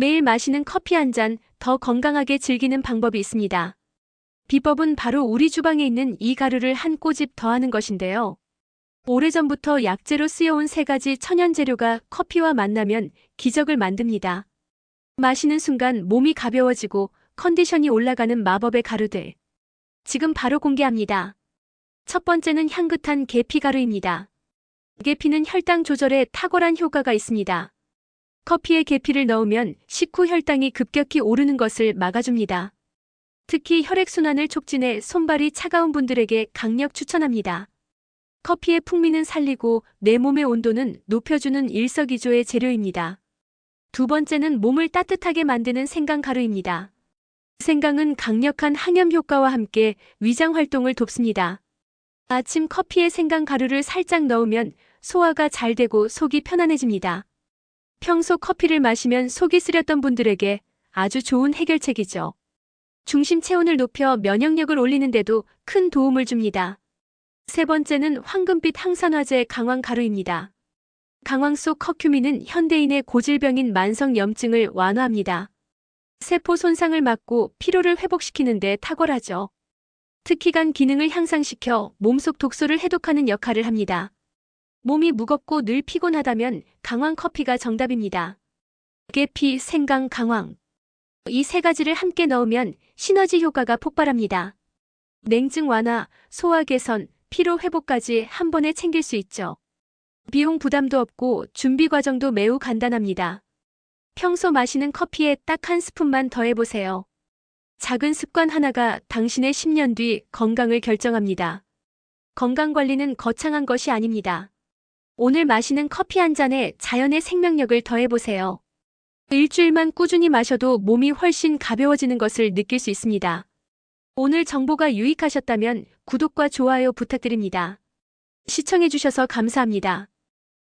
매일 마시는 커피 한 잔 더 건강하게 즐기는 방법이 있습니다. 비법은 바로 우리 주방에 있는 이 가루를 한 꼬집 더하는 것인데요. 오래전부터 약재로 쓰여온 세 가지 천연 재료가 커피와 만나면 기적을 만듭니다. 마시는 순간 몸이 가벼워지고 컨디션이 올라가는 마법의 가루들. 지금 바로 공개합니다. 첫 번째는 향긋한 계피 가루입니다. 계피는 혈당 조절에 탁월한 효과가 있습니다. 커피에 계피를 넣으면 식후 혈당이 급격히 오르는 것을 막아줍니다. 특히 혈액순환을 촉진해 손발이 차가운 분들에게 강력 추천합니다. 커피의 풍미는 살리고 내 몸의 온도는 높여주는 일석이조의 재료입니다. 두 번째는 몸을 따뜻하게 만드는 생강 가루입니다. 생강은 강력한 항염 효과와 함께 위장 활동을 돕습니다. 아침 커피에 생강 가루를 살짝 넣으면 소화가 잘 되고 속이 편안해집니다. 평소 커피를 마시면 속이 쓰렸던 분들에게 아주 좋은 해결책이죠. 중심 체온을 높여 면역력을 올리는데도 큰 도움을 줍니다. 세 번째는 황금빛 항산화제 강황 가루입니다. 강황 속 커큐민은 현대인의 고질병인 만성 염증을 완화합니다. 세포 손상을 막고 피로를 회복시키는 데 탁월하죠. 특히 간 기능을 향상시켜 몸속 독소를 해독하는 역할을 합니다. 몸이 무겁고 늘 피곤하다면 강황 커피가 정답입니다. 계피, 생강, 강황. 이 세 가지를 함께 넣으면 시너지 효과가 폭발합니다. 냉증 완화, 소화 개선, 피로 회복까지 한 번에 챙길 수 있죠. 비용 부담도 없고 준비 과정도 매우 간단합니다. 평소 마시는 커피에 딱 한 스푼만 더해보세요. 작은 습관 하나가 당신의 10년 뒤 건강을 결정합니다. 건강 관리는 거창한 것이 아닙니다. 오늘 마시는 커피 한 잔에 자연의 생명력을 더해보세요. 일주일만 꾸준히 마셔도 몸이 훨씬 가벼워지는 것을 느낄 수 있습니다. 오늘 정보가 유익하셨다면 구독과 좋아요 부탁드립니다. 시청해주셔서 감사합니다.